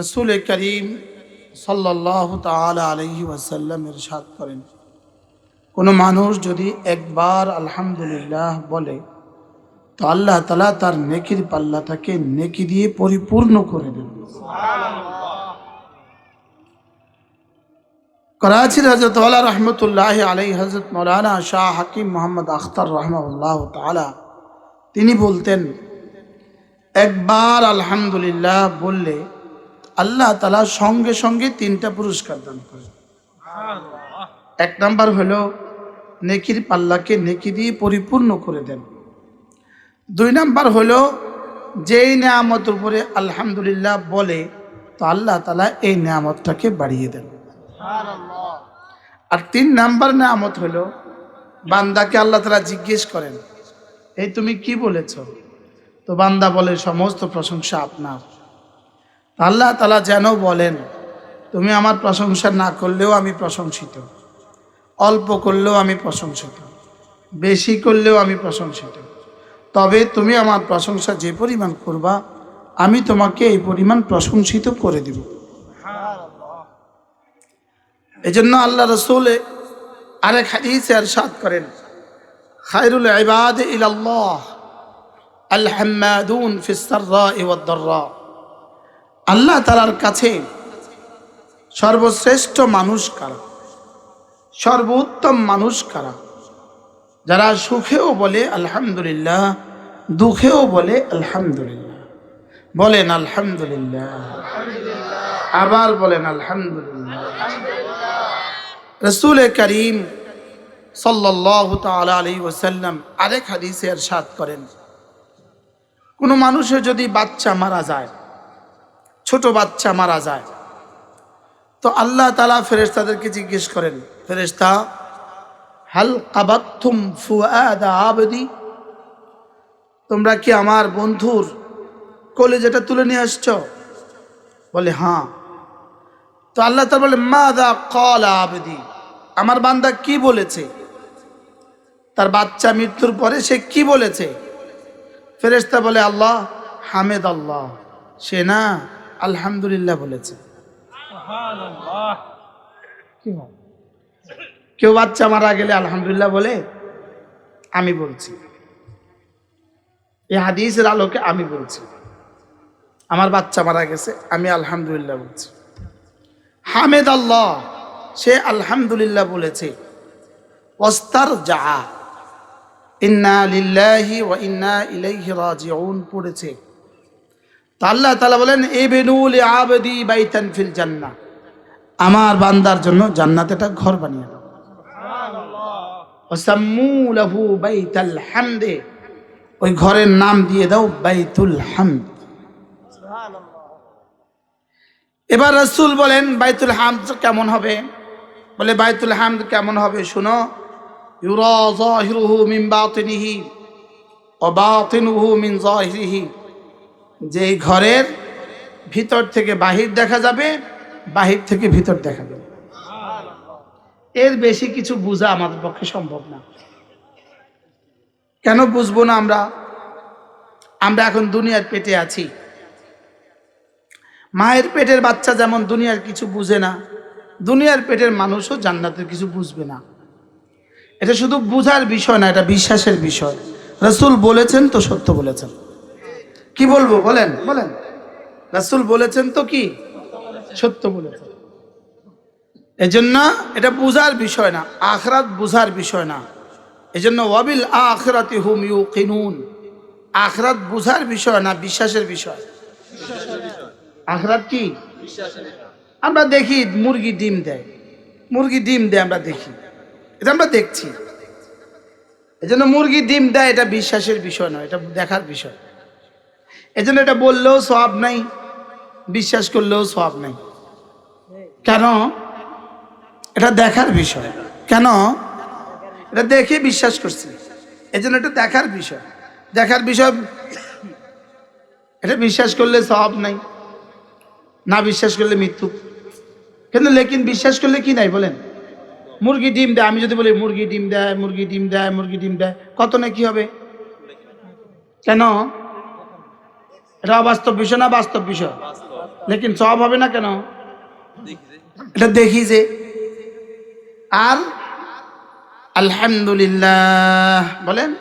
রসুল করিম সাল্লাহ তালা আলহি ওয়াসাল্লাম ইরশাদ করেন, কোনো মানুষ যদি একবার আলহামদুলিল্লাহ বলে, তো আল্লাহ তালা তার নেকির পাল্লাটাকে নেকি দিয়ে পরিপূর্ণ করে দেন। করাচির হজরত রহমতুল্লাহ আলাই হজরত মৌলানা শাহ হাকিম মোহাম্মদ আখতার রহমাল্লাহ তালা তিনি বলতেন, একবার আলহামদুলিল্লাহ বললে আল্লাহ তালা সঙ্গে সঙ্গে তিনটা পুরস্কার দান করেন। এক নাম্বার হলো, নেকির পাল্লাকে নেকি দিয়ে পরিপূর্ণ করে দেন। দুই নাম্বার হলো, যেই নেয়ামত উপরে আলহামদুলিল্লাহ বলে, তো আল্লাহ তালা এই নেয়ামতটাকে বাড়িয়ে দেন। আর তিন নাম্বার নেয়ামত হলো, বান্দাকে আল্লাহ তালা জিজ্ঞেস করেন, এই তুমি কি বলেছ? তো বান্দা বলে, সমস্ত প্রশংসা আপনার। আল্লাহ তালা যেন বলেন, তুমি আমার প্রশংসা না করলেও আমি প্রশংসিত। অল্প করলেও আমি প্রশংসিত। বেশি করলেও আমি প্রশংসিত। তবে তুমি আমার প্রশংসা যে পরিমাণ করবা, আমি তোমাকে এই পরিমাণ প্রশংসিত করে দিব। এজন্য আল্লাহ রসুল আরেক হাদিসে এরশাদ করেন, খায়রুল ইবাদ ইলাল্লাহ আল হাম্মাদুন ফিস সাররা আল্লাহ তালার কাছে সর্বশ্রেষ্ঠ মানুষ কারা? সর্বোত্তম মানুষ কারা? যারা সুখেও বলে আলহামদুলিল্লাহ, দুঃখেও বলে আলহামদুলিল্লাহ। বলেন আলহামদুলিল্লাহ। আবার বলেন আলহামদুলিল্লাহ। রসুল করিম সাল্লাহ আলী ওসাল্লাম আরেক হাদিসে এরশাদ করেন। কোনো মানুষের যদি বাচ্চা মারা যায় ছোট বাচ্চা মারা যায়। তো আল্লাহ তালা ফেরেশতাদেরকে জিজ্ঞেস করেন, ফেরেশতা, হাল কাবাত্তুম ফুয়াদা আবদি? তোমরা কি আমার বন্ধুর কলেজেটা তুলে নিয়ে আসছ? বলে হ্যাঁ তো আল্লাহ তালা বলে মা দা কল আবদি? আমার বান্দা কি বলেছে? তার বাচ্চা মৃত্যুর পরে সে কি বলেছে? ফেরেশতা বলে, আল্লাহ হামেদ আল্লাহ। সে না আলহামদুলিল্লাহ বলেছে। কেউ বাচ্চা মারা গেলে আলহামদুলিল্লাহ বলে? আমি বলছি। এই হাদিসের আলোকে আমি বলছি। আমার বাচ্চা মারা গেছে আমি আলহামদুলিল্লাহ বলছি। হামেদ আল্লাহ সে আলহামদুলিল্লাহ বলেছে ওস্তার যা ইন্না লিল্লাহি ওয়া ইন্না ইলাইহি রাজিউন পড়েছে। আল্লাহ তালা বলেন এ বেনুল আবদি বাইতান ফিল জান্না আমার বান্দার জন্য জান্নাতে একটা ঘর বানিয়ে দাও। ওসাম্মু লাহু বাইতাল হামদে। ওই ঘরের নাম দিয়ে দাও, বাইতুল হামদ। এবার রসুল বলেন, বাইতুল হামদ কেমন হবে? বলে, বাইতুল হামদ কেমন হবে শুনো। ইউরা জাহিরুহু মিন বাতিনিহি ওয়া বাতিনুহু মিন জাহিরিহি। যে এই ঘরের ভিতর থেকে বাহির দেখা যাবে, বাহির থেকে ভিতর দেখা যাবে। এর বেশি কিছু বোঝা আমাদের পক্ষে সম্ভব না। কেন বুঝব না আমরা? আমরা এখন দুনিয়ার পেটে আছি। মায়ের পেটের বাচ্চা যেমন দুনিয়ার কিছু বুঝে না, দুনিয়ার পেটের মানুষও জান্নাতের কিছু বুঝবে না। এটা শুধু বুঝার বিষয় না, এটা বিশ্বাসের বিষয়। রসুল বলেছেন তো সত্য বলেছেন। কি বলব বলেন বলেন। রাসুল বলেছেন তো কি? সত্য বলেছেন। এজন্য এটা বুঝার বিষয় না আখরাত বুঝার বিষয় না। এজন্য ওয়াবিল আখরাতি হুম ইউ কিনুন আখরাত বুঝার বিষয় না বিশ্বাসের বিষয়। আখরাত কি? আমরা দেখি মুরগি ডিম দেয়। মুরগি ডিম দেয় আমরা দেখি। এটা আমরা দেখছি। এজন্য মুরগি ডিম দেয় এটা বিশ্বাসের বিষয় নয় এটা দেখার বিষয়। এজন্য এটা বললেও সব নাই, বিশ্বাস করলেও সব নাই। কেন? এটা দেখার বিষয়। কেন? এটা দেখে বিশ্বাস করছি। এজন্য এটা দেখার বিষয়। দেখার বিষয়, এটা বিশ্বাস করলে সব নাই, না বিশ্বাস করলে মৃত্যু। কিন্তু লেকিন বিশ্বাস করলে কি নাই বলেন? মুরগি ডিম দেয়, আমি যদি বলি মুরগি ডিম দেয়, মুরগি ডিম দেয়, মুরগি ডিম দেয়, কত না কি হবে? কেন? এটা অবাস্তব বিষয় না বাস্তব বিষয়? লেকিন সব হবে না কেন? এটা দেখি যে। আর আলহামদুলিল্লাহ বলেন।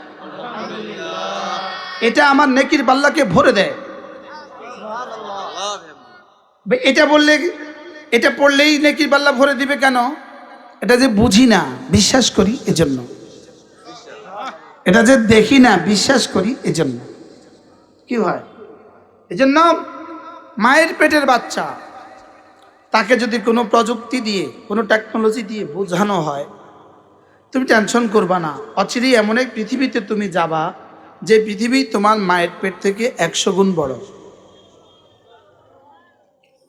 এটা আমার নেকির পাল্লাকে ভরে দেয়। এটা বললে এটা পড়লেই নেকির পাল্লা ভরে দিবে কেন? এটা যে বুঝি না বিশ্বাস করি এজন্য। এটা যে দেখি না বিশ্বাস করি এজন্য। কি হয়? এজন্য মায়ের পেটের বাচ্চা, তাকে যদি কোনো প্রযুক্তি দিয়ে, কোনো টেকনোলজি দিয়ে বোঝানো হয়, তুমি টেনশন করবা না। অচিরেই এমন এক পৃথিবীতে তুমি যাবা, যে পৃথিবী তোমার মায়ের পেট থেকে একশো গুণ বড়।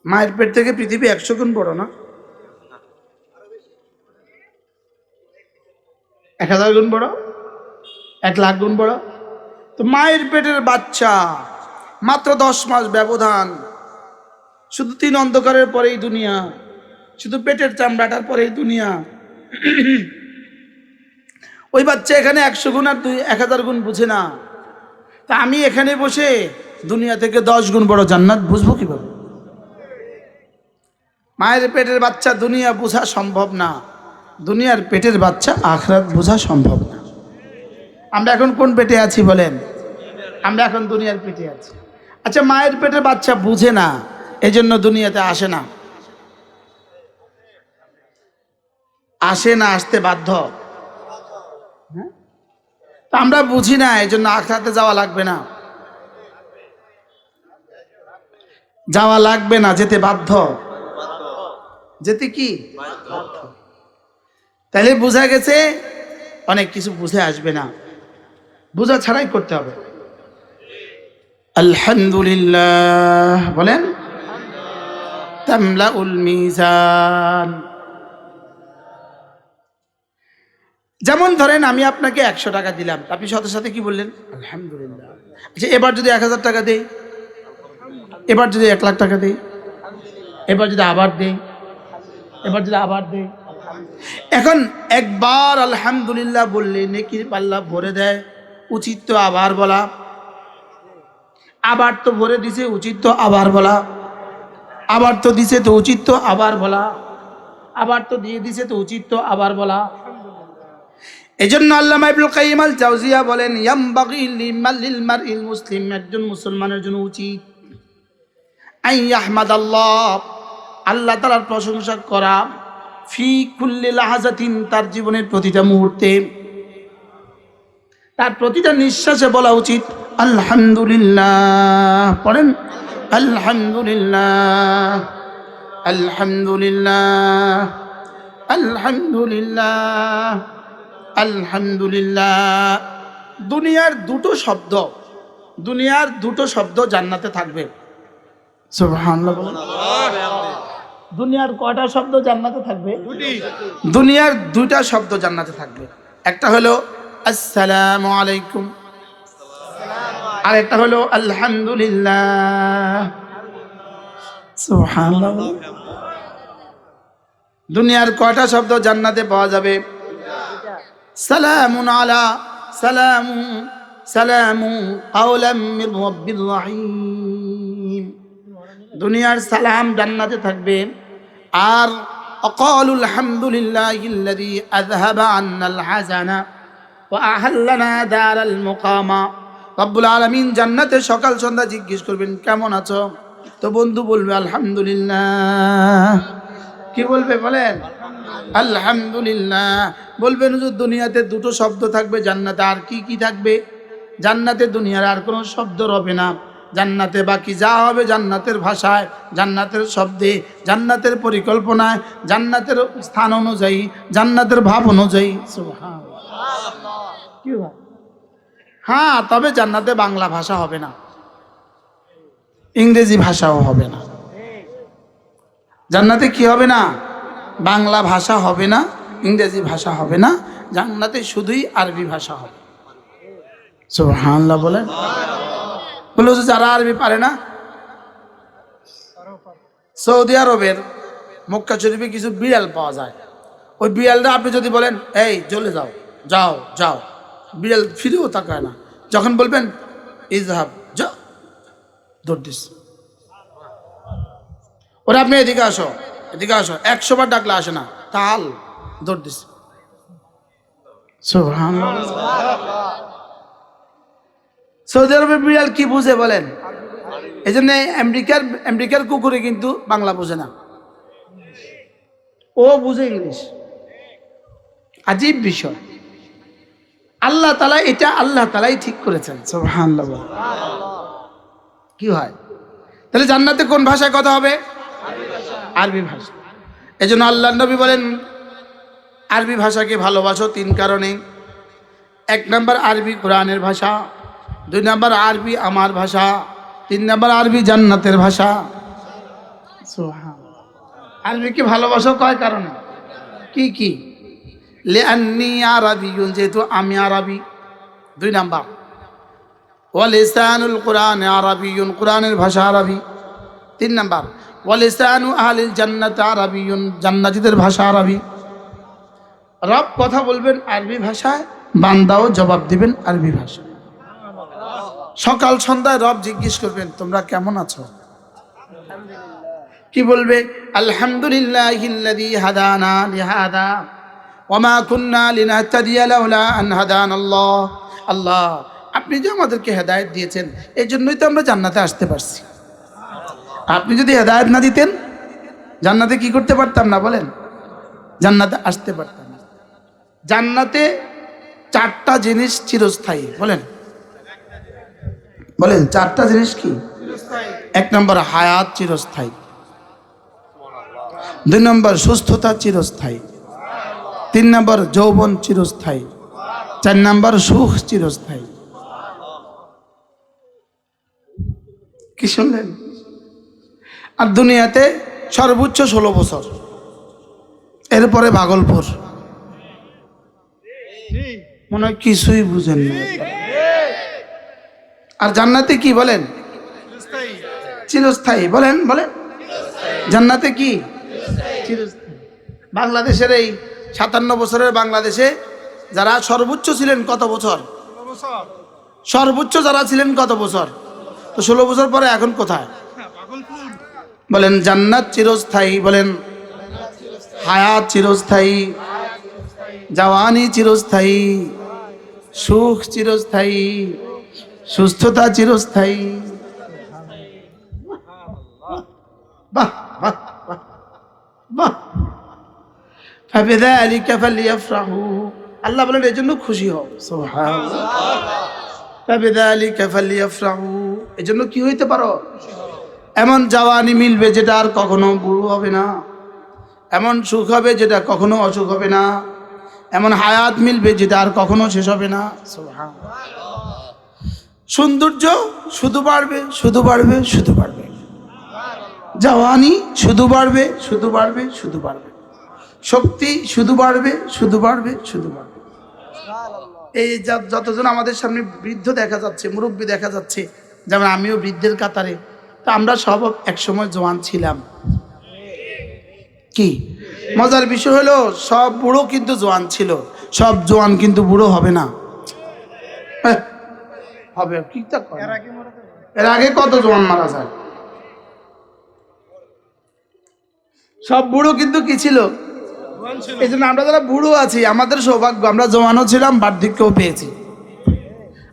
মায়ের পেট থেকে পৃথিবী একশো গুণ বড় না? এক হাজার গুণ বড়? এক লাখ গুণ বড়? তো মায়ের পেটের বাচ্চা মাত্র দশ মাস ব্যবধান। শুধু তিন অন্ধকারের পরেই দুনিয়া, শুধু পেটের চামড়াটার পরেই দুনিয়া। ওই বাচ্চা এখানে একশো গুণ আর দুই এক হাজার গুণ বুঝে না। তা আমি এখানে বসে দুনিয়া থেকে দশ গুণ বড় জান্নাত বুঝব কীভাবে? মায়ের পেটের বাচ্চা দুনিয়া বোঝা সম্ভব না। দুনিয়ার পেটের বাচ্চা আখরাত বোঝা সম্ভব না। আমরা এখন কোন পেটে আছি বলেন? আমরা এখন দুনিয়ার পেটে আছি। আচ্ছা মায়ের পেটে বাচ্চা বুঝে না এই জন্য দুনিয়াতে আসে না। আসে না, আসতে বাধ্য। হ্যাঁ? আমরা বুঝি না এই জন্য আখড়াতে যাওয়া লাগবে না। যাওয়া লাগবে না, যেতে বাধ্য। যেতে কি? তাহলে বোঝা গেছে, অনেক কিছু বুঝে আসবে না। বোঝা ছাড়াই করতে হবে। আলহামদুলিল্লাহ। বলেন, তামলাউল মিজান। যেমন ধরেন, আমি আপনাকে একশো টাকা দিলাম। আপনি সাথে সাথে কি বললেন? আলহামদুলিল্লাহ। আচ্ছা এবার যদি এক হাজার টাকা দেই? এবার যদি এক লাখ টাকা দেই? এবার যদি আবার দেই? এবার যদি আবার দেই? এখন একবার আলহামদুলিল্লাহ বললে নেকির পাল্লা ভরে দেয়, উচিত তো আবার বলা। আবার তো ভরে দিছে, উচিত তো আবার বলা। আবার তো দিছে তো উচিত তো আবার বলা। আবার তো দিয়ে দিছে তো উচিত তো আবার বলা। এজন্য আল্লামা ইবনুল কাইয়িম আল জাওজিয়া বলেন, ইয়ামবাগি লিমাল মারইল মুসলিম, একজন মুসলমানের জন্য উচিত আই আহমাদাল্লাহ, আল্লাহ তাআলার প্রশংসা করা ফি কুল্লি তার জীবনের প্রতিটা মুহূর্তে। তার প্রতিটা নিঃশ্বাসে বলা উচিত, আলহামদুলিল্লাহ। পড়েন, আলহামদুলিল্লাহ। আলহামদুলিল্লাহ। আলহামদুলিল্লাহ। আলহামদুলিল্লাহ। দুনিয়ার দুটো শব্দ, দুনিয়ার দুটো শব্দ জান্নাতে থাকবে। দুনিয়ার কয়টা শব্দ জান্নাতে থাকবে? দুনিয়ার দুইটা শব্দ জান্নাতে থাকবে। একটা হলো আসসালামু আলাইকুম। আর একটা হলো, আলহামদুলিল্লাহ। দুনিয়ার কয়টা শব্দ জান্নাতে পাওয়া যাবে? সালামুন আলা, সালামু সালামু কাওলাম মির রাব্বির রহিম। দুনিয়ার সালাম জান্নাতে থাকবে। আর অকালুল আলহামদুলিল্লাহিল্লাযী আযহাবা আন্নাল হাযানা। আহাল্লানা দারাল মুকামা। রব্বুল আলামিন জান্নাতে সকাল সন্ধ্যা জিজ্ঞেস করবেন, কেমন আছো? তো বন্ধু বলবে, আলহামদুলিল্লাহ। কি বলবে বলেন? আলহামদুলিল্লাহ। বলবেন যে দুনিয়াতে দুটো শব্দ থাকবে, জান্নাতে আর কি কি থাকবে? জান্নাতে দুনিয়ার আর কোনো শব্দ রবে না। জান্নাতে বাকি যা হবে জান্নাতের ভাষায়, জান্নাতের শব্দে, জান্নাতের পরিকল্পনায়, জান্নাতের স্থান অনুযায়ী, জান্নাতের ভাব অনুযায়ী। হ্যাঁ? তবে জান্নাতে বাংলা ভাষা হবে না। ইংরেজি ভাষাও হবে না। জান্নাতে কি হবে না? বাংলা ভাষা হবে না, ইংরেজি ভাষা হবে না, জান্নাতে শুধুই আরবি ভাষা হবে। সুবহানাল্লাহ বলেন। বলে যারা আরবি পারে না? সৌদি আরবের মক্কা শরীফে কিছু বিড়াল পাওয়া যায়। ওই বিড়ালটা আপনি যদি বলেন, এই, চলে যাও। যাও যাও। বিড়াল ফিরেও তাকায় না। যখন বলবেন ইজহাব যাও দৌড় দিস। ওরা আপনি এদিকে আসো এদিকে আসো। একশো বার ডাকলে আসে না। তাল দৌড় দিস। সৌদি আরবের বিড়াল কি বুঝে বলেন? এই জন্য আমেরিকার আমেরিকার কুকুরে কিন্তু বাংলা বোঝে না। ও বুঝে ইংলিশ। আজীব বিষয়। আল্লাহ তালা এটা আল্লাহ তালাই ঠিক করেছেন। কি হয়? তাহলে জান্নাতে কোন ভাষায় কথা হবে? আরবি ভাষা। এই জন্য আল্লাহ নবী বলেন আরবি ভাষাকে ভালোবাসো তিন কারণে। এক নম্বর আরবি কোরআনের ভাষা দুই নম্বর আরবি আমার ভাষা তিন নম্বর আরবি জান্নাতের ভাষা। আরবিকে ভালোবাসো কয় কারণে? কি কি? লে আন্নি আরবি যেহেতু আমি আরবি দুই নাম্বার ওয়ালিসানুল কোরআন আরবিউন কোরআনের ভাষা আরবি তিন নাম্বার ওয়ালিসানু আহলিল জান্নাত আরবিউন জান্নাতীদের ভাষা আরবি রব কথা বলবেন আরবি ভাষায়, বান্দাও জবাব দিবেন আরবি ভাষায়। সকাল সন্ধ্যায় রব জিজ্ঞেস করবেন, তোমরা কেমন আছো? কি বলবে? আলহামদুলিল্লাহিল্লাযী হাদানা লিহাদা। ওমা কুন্না হাদানাল্লাহ। আল্লাহ, আপনি যে আমাদেরকে হেদায়েত দিয়েছেন, এই জন্যই তো আমরা জান্নাতে আসতে পারছি। আপনি যদি হেদায়ত না দিতেন, জান্নাতে কি করতে পারতাম না বলেন? জান্নাতে আসতে পারতাম জান্নাতে চারটা জিনিস চিরস্থায়ী, বলেন। বলেন, চারটা জিনিস কি? এক নম্বর, হায়াত চিরস্থায়ী। দুই নম্বর, সুস্থতা চিরস্থায়ী। তিন নম্বর যৌবন চিরস্থায়ী, চার নম্বর সুখ চিরস্থায়ী। কি শুনলেন? আর দুনিয়াতে সর্বোচ্চ ষোলো বছর। এরপরে ভাগলপুর। মনে হয় কিছুই বুঝেন আর জান্নাতে কি বলেন? চিরস্থায়ী। বলেন বলেন। জান্নাতে কি? বাংলাদেশের এই সাতান্ন বছরের বাংলাদেশে যারা সর্বোচ্চ ছিলেন কত বছর? সর্বোচ্চ যারা ছিলেন কত বছর? তো ষোলো বছর পরে এখন কোথায়? বলেন, জান্নাত চিরস্থায়ী, বলেন, হায়াত চিরস্থায়ী, জওয়ানি চিরস্থায়ী, সুখ চিরস্থায়ী, সুস্থতা চিরস্থায়ী। বাহ বাহ বাহ বাহ। আল্লাহ বলেন এই জন্য খুশি হও। এই জন্য কি হইতে পারো? এমন জাওয়ানি মিলবে যেটা আর কখনো বুড়ো হবে না। এমন সুখ হবে যেটা কখনো অসুখ হবে না। এমন হায়াত মিলবে যেটা আর কখনো শেষ হবে না। সৌন্দর্য শুধু বাড়বে শুধু বাড়বে শুধু বাড়বে। জওয়ানি শুধু বাড়বে শুধু বাড়বে শুধু বাড়বে। শক্তি শুধু বাড়বে শুধু বাড়বে শুধু বাড়বে। এই যতজন আমাদের সামনে বৃদ্ধ দেখা যাচ্ছে মুরব্বী দেখা যাচ্ছে যেমন আমিও বৃদ্ধের কাতারে তা আমরা সব একসময় জোয়ান ছিলাম। কি? মজার বিষয় হলো সব বুড়ো কিন্তু জোয়ান ছিল সব জোয়ান কিন্তু বুড়ো হবে না। হ্যাঁ, হবে কি এর আগে কত জোয়ান মারা যায়? সব বুড়ো কিন্তু কি ছিল? এই জন্য আমরা যারা বুড়ো আছি আমাদের সৌভাগ্য আমরা জওয়ানও ছিলাম বার্ধক্যও পেয়েছি।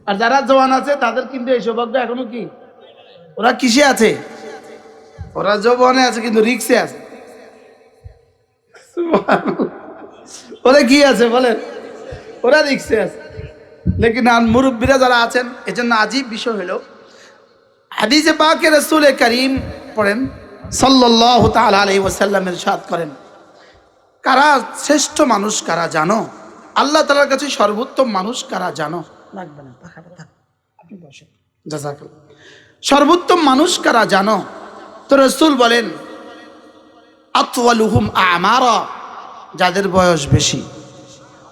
আর যারা জওয়ান আছে তাদের কিন্তু এই সৌভাগ্য এখনও কি? ওরা কিসে আছে? ওরা যৌবনে আছে কিন্তু রিক্সে আছে। ওরা কি আছে বলেন? ওরা রিক্সে আছে। লেকিন মুরব্বীরা যারা আছেন এজন্য আজীব বিষয় হলো হাদিসে পাকে রসুল করিম পড়েন সাল্লাহ তাল আলাই ওসাল্লামের সাদ করেন। কারা শ্রেষ্ঠ মানুষ কারা জানো? আল্লাহ তালার কাছে সর্বোত্তম মানুষ কারা জানো? লাগবে না আপনি বসেন। জাজাকাল্লাহ। সর্বোত্তম মানুষ কারা জানো? তো রসুল বলেন আতওয়ালুহুম আমারা যাদের বয়স বেশি।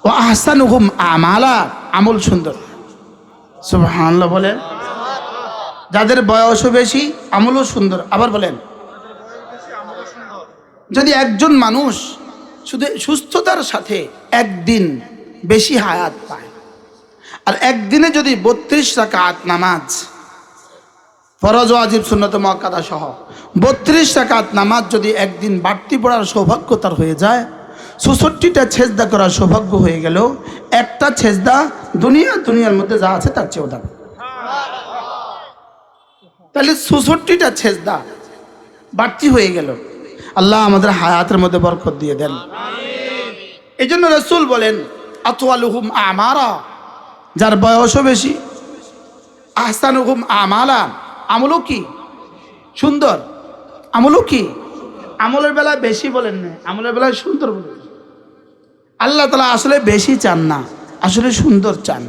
ও আহসানুহুম আমালা আমল সুন্দর। সুবহানাল্লাহ বলেন। যাদের বয়সও বেশি আমলও সুন্দর। আবার বলেন যদি একজন মানুষ শুধু সুস্থতার সাথে একদিন বেশি হায়াত পায়। আর একদিনে যদি বত্রিশ রাকাত নামাজ, ফরজ আজিব সুন্নত মক্কাদা সহ বত্রিশ টাকাত নামাজ যদি একদিন বাড়তি পড়ার সৌভাগ্য তার হয়ে যায় চৌষট্টিটা ছেজদা করার সৌভাগ্য হয়ে গেল একটা ছেজদা দুনিয়া, দুনিয়ার মধ্যে যা আছে তার চেয়েও দাম। তাহলে চৌষট্টিটা ছেজদা বাড়তি হয়ে গেল। আল্লাহ আমাদের হায়াতের মধ্যে বরকত দিয়ে দেন। এই জন্য রসুল বলেন আতওয়ালুহুম আমারা যার বয়সও বেশি। আহসানুহুম আমালা আমলও কি? সুন্দর। আমলও কি? আমলের বেলায় বেশি বলেন না আমলের বেলায় সুন্দর বলেন। আল্লাহ তালা আসলে বেশি চান না আসলে সুন্দর চান।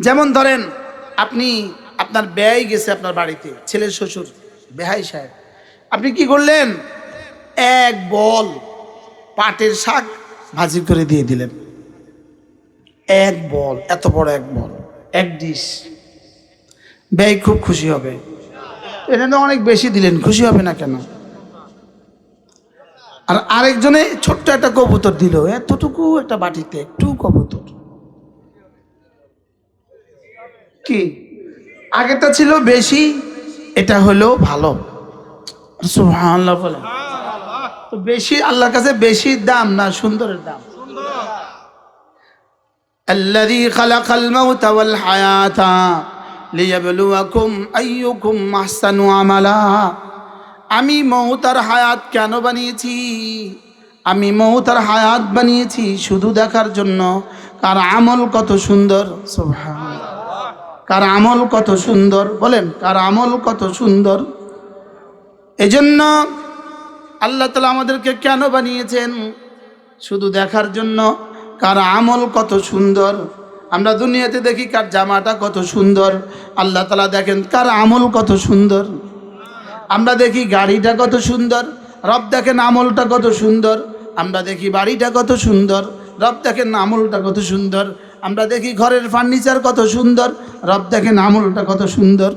যেমন ধরেন আপনি আপনার ব্যয় গেছে আপনার বাড়িতে ছেলের শ্বশুর বেহাই সাহেব। আপনি কি করলেন? এক বল পাটের শাক ভাজি করে দিয়ে দিলেন। এক বল, এত বড় এক বল, এক ডিশ। ব্যয় খুব খুশি হবে। এটা তো অনেক বেশি দিলেন, খুশি হবে না কেন? আর আরেকজনে ছোট্ট একটা কবুতর দিল, এতটুকু একটা বাটিতে, একটু কবুতর। কি? আগেরটা ছিল বেশি, এটা হলো ভালো। সুবহানাল্লাহ বলে তো বেশি আল্লাহর কাছে বেশি দাম না সুন্দরের দাম الذي خلق الموت والحياة ليبلوكم أيكم أحسن عملا আমি মৌতার হায়াত কেন বানিয়েছি আমি মৌতার হায়াত বানিয়েছি শুধু দেখার জন্য কার আমল কত সুন্দর সুবহানাল্লাহ। কার আমল কত সুন্দর বলেন কার আমল কত সুন্দর এজন্য আল্লাহ তালা আমাদেরকে কেন বানিয়েছেন? শুধু দেখার জন্য। কার আমল কত সুন্দর। আমরা দুনিয়াতে দেখি কার জামাটা কত সুন্দর। আল্লাহ তালা দেখেন কার আমল কত সুন্দর। আমরা দেখি গাড়িটা কত সুন্দর। রব দেখেন আমলটা কত সুন্দর। আমরা দেখি বাড়িটা কত সুন্দর। রব দেখেন আমলটা কত সুন্দর। আমরা দেখি ঘরের ফার্নিচার কত সুন্দর। রব দেখেন আমলটা কত সুন্দর।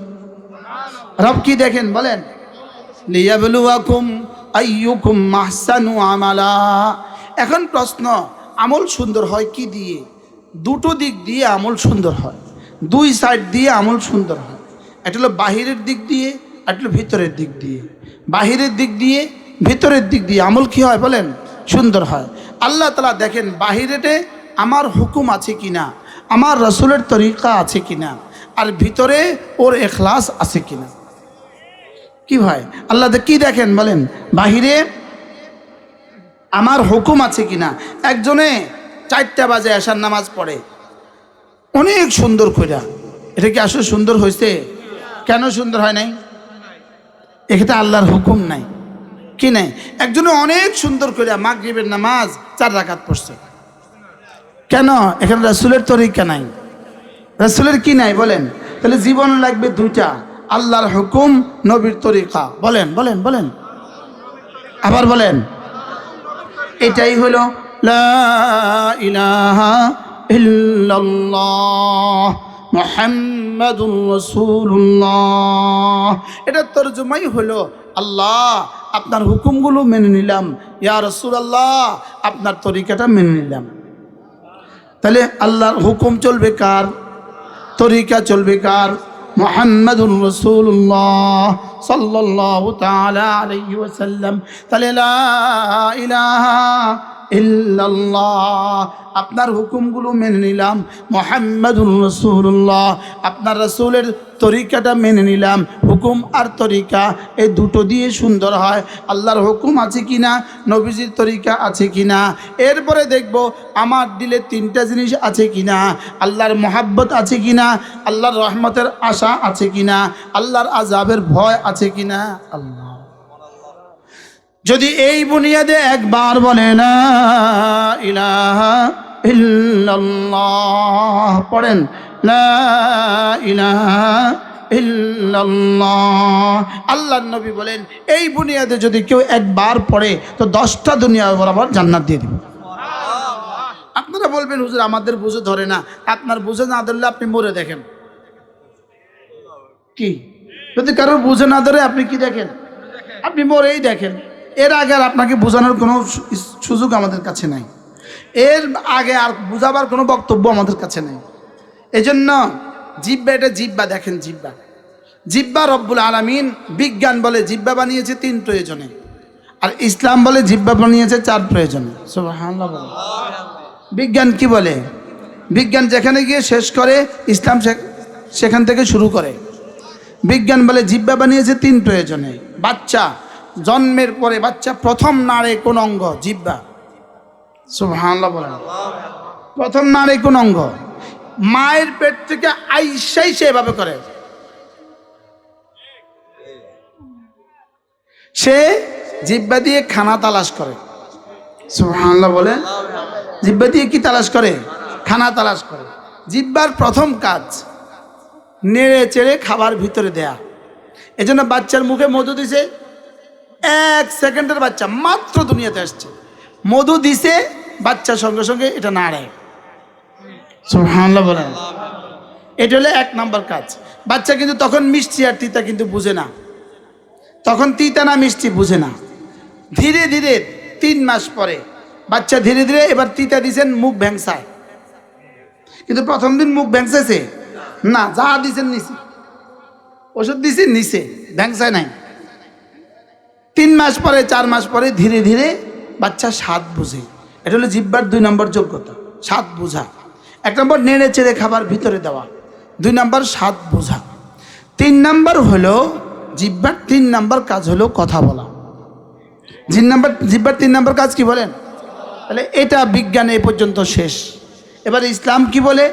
রব কি দেখেন বলেন? আমালা। এখন প্রশ্ন, আমল সুন্দর হয় কি দিয়ে? দুটো দিক দিয়ে আমল সুন্দর হয়, দুই সাইড দিয়ে আমল সুন্দর হয়। একটা হলো বাহিরের দিক দিয়ে একটা হলো ভিতরের দিক দিয়ে। বাহিরের দিক দিয়ে, ভিতরের দিক দিয়ে আমল কি হয় বলেন? সুন্দর হয়। আল্লাহ তালা দেখেন বাহিরেতে আমার হুকুম আছে কিনা, আমার রসুলের তরিকা আছে কিনা, আর ভিতরে ওর এখলাস আছে কিনা। কি ভাই? আল্লাহ কি দেখেন? বলেন, বাহিরে আমার হুকুম আছে কিনা? একজনে চারটা বাজে আসার নামাজ পড়ে। অনেক সুন্দর কইরা। এটা কি আসলে সুন্দর হয়েছে কেন সুন্দর হয় নাই? এক্ষেত্রে আল্লাহর হুকুম নাই। কি নাই? একজনে অনেক সুন্দর করে মাগরিবের নামাজ চার রাকাত পড়ছে। কেন? এখানে রাসুলের তরিকা নাই। রাসুলের কি নাই? বলেন। তাহলে জীবন লাগবে দুইটা। আল্লাহর হুকুম নবীর তরিকা। বলেন বলেন বলেন। আবার বলেন। এটাই হলো, লা ইলাহা ইল্লাল্লাহ মুহাম্মাদুর রাসূলুল্লাহ। এটা তরজমাই হলো, আল্লাহ, আপনার হুকুমগুলো মেনে নিলাম। ইয়া রাসূলুল্লাহ, আপনার তরিকাটা মেনে নিলাম। তাহলে আল্লাহর হুকুম চলবে কার? তরিকা চলবে কার? মোহাম্মদুর রসুল্লাহ সাল্লাহ তাআলা আলাইহি ওয়াসাল্লাম তাহলে লা ইলাহা আপনার হুকুমগুলো মেনে নিলাম। মোহাম্মদুর রসুল্লাহ আপনার রসুলের তরিকাটা মেনে নিলাম। হুকুম আর তরিকা এই দুটো দিয়ে সুন্দর হয়। আল্লাহর হুকুম আছে কি না নবীজির তরিকা আছে কি না এরপরে দেখব আমার দিলে তিনটা জিনিস আছে কি না আল্লাহর মহাব্বত আছে কি না আল্লাহর রহমতের আশা আছে কি না আল্লাহর আজাবের ভয় আছে কি না আল্লাহ। যদি এই বুনিয়াদে একবার বলে না ইলাহা ইল্লাল্লাহ পড়েন লা ইলাহা ইল্লাল্লাহ আল্লাহর নবী বলেন এই বুনিয়াদে যদি কেউ একবার পড়ে তো দশটা দুনিয়া বরাবর জান্নাত দিয়ে দিবে। আপনারা বলবেন হুজুর আমাদের বুঝে ধরে না। আপনার বুঝে না ধরলে আপনি মরে দেখেন। কি? যদি কারোর বুঝে না ধরে আপনি কি দেখেন? আপনি মরেই দেখেন। এর আগে আর আপনাকে বোঝানোর কোনো সুযোগ আমাদের কাছে নাই। এর আগে আর বোঝাবার কোনো বক্তব্য আমাদের কাছে নেই। এজন্য জিব্বা এটা জিব্বা, দেখেন জিব্বা। জিব্বা রব্বুল আলামিন বিজ্ঞান বলে জিব্বা বানিয়েছে তিন প্রয়োজনে, আর ইসলাম বলে জিব্বা বানিয়েছে চার প্রয়োজনে। বিজ্ঞান কি বলে? বিজ্ঞান যেখানে গিয়ে শেষ করে, ইসলাম সেখান থেকে শুরু করে। বিজ্ঞান বলে জিব্বা বানিয়েছে তিন প্রয়োজনে। বাচ্চা জন্মের পরে বাচ্চা প্রথম নাড়ে কোন অঙ্গ? জিব্বা। প্রথম নাড়ে কোন অঙ্গ? মায়ের পেট থেকে আইসাই সে এভাবে করে। সে জিব্বা দিয়ে খানা তালাশ করে। সুবহানাল্লাহ বলে জিব্বা দিয়ে কি তালাশ করে? খানা তালাশ করে। জিব্বার প্রথম কাজ, নেড়ে চেড়ে খাবার ভিতরে দেয়া। এজন্য বাচ্চার মুখে মধু দিছে। এক সেকেন্ডের বাচ্চা মাত্র দুনিয়াতে আসছে। মধু দিছে বাচ্চা সঙ্গে সঙ্গে এটা নাড়ায় সুবহানাল্লাহ বলেন। এটা হলো এক নাম্বার কাজ। বাচ্চা কিন্তু তখন মিষ্টি আর তিতা কিন্তু বুঝে না। তখন তিতা না মিষ্টি বুঝে না। ধীরে ধীরে তিন মাস পরে বাচ্চা ধীরে ধীরে এবার তিতা দিছেন, মুখ ভ্যাংসায়। কিন্তু প্রথম দিন মুখ ভ্যাংসাইছে? না, যা দিছেন নিছে। ওষুধ দিছে, নিছে। ভ্যাংসায় নাই। তিন মাস পরে, চার মাস পরে ধীরে ধীরে বাচ্চা স্বাদ বুঝে। এটা হলো জিব্বার দুই নম্বর যোগ্যতা, স্বাদ বোঝা। এক নম্বর নেড়ে চেড়ে খাবার ভিতরে দেওয়া, দুই নম্বর স্বাদ বোঝা। তিন নম্বর হলো, জিব্বার তিন নম্বর কাজ হলো কথা বলা। জিন নাম্বার, জিব্বার তিন নম্বর কাজ কি বলেন? তাহলে এটা বিজ্ঞান এ পর্যন্ত শেষ। এবার ইসলাম কি বলে?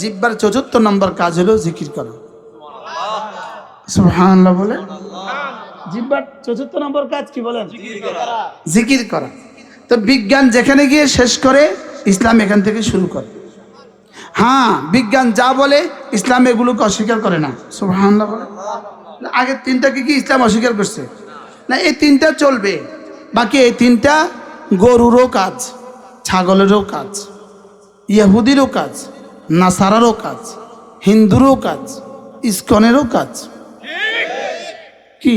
জিব্বার চতুর্থ নম্বর কাজ হলো জিকির করা। বলে? জিব্বার চতুর্থ নম্বর কাজ কি বলেন? জিকির করা। তো বিজ্ঞান যেখানে গিয়ে শেষ করে ইসলাম এখান থেকে শুরু করে। হ্যাঁ বিজ্ঞান যা বলে ইসলাম এগুলোকে অস্বীকার করে না। সুবহানাল্লাহ বলে। আগের তিনটাকে কি ইসলাম অস্বীকার করছে? না এই তিনটা চলবে। বাকি এই তিনটা গরুরও কাজ ছাগলেরও কাজ ইয়াহুদিরও কাজ নাসারারও কাজ হিন্দুরও কাজ ইস্কনেরও কাজ। কি?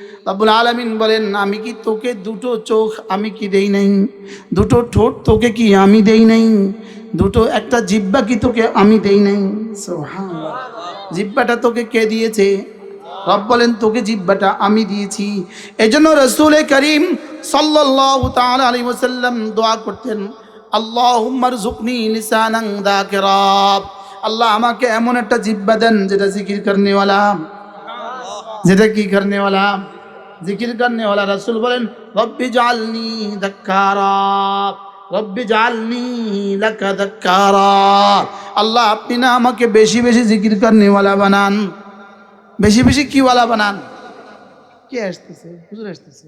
রব্বুল আলামিন বলেন, আমি কি তোকে দুটো চোখ আমি কি দেই নাই? দুটো ঠোঁট তোকে কি আমি দেই নাই? দুটো একটা জিব্বা কি তোকে আমি দেই নাই? জিব্বাটা তোকে কে দিয়েছে? রব বলেন, তোকে জিব্বাটা আমি দিয়েছি। এজন্য রসুল করিম সাল্লাল্লাহু তাআলা আলাইহি ওয়াসাল্লাম দোয়া করতেন জুকনি লিসানান যাকিরা। আল্লাহ আমাকে এমন একটা জিব্বা দেন যেটা জিকির করনেওয়ালা। যেটা কি করনেওয়ালা? জিকির করনেওয়ালা রাসুল বলেন, রব্বি জালনি দাক্কারা, রব্বি জালনি লাকা দাক্কারা। আল্লাহ, আপনি না আমাকে বেশি বেশি জিকির করনেওয়ালা বানান। বেশি বেশি কিওয়ালা বানান? কে আসতেছে? হুজুর আসতেছে।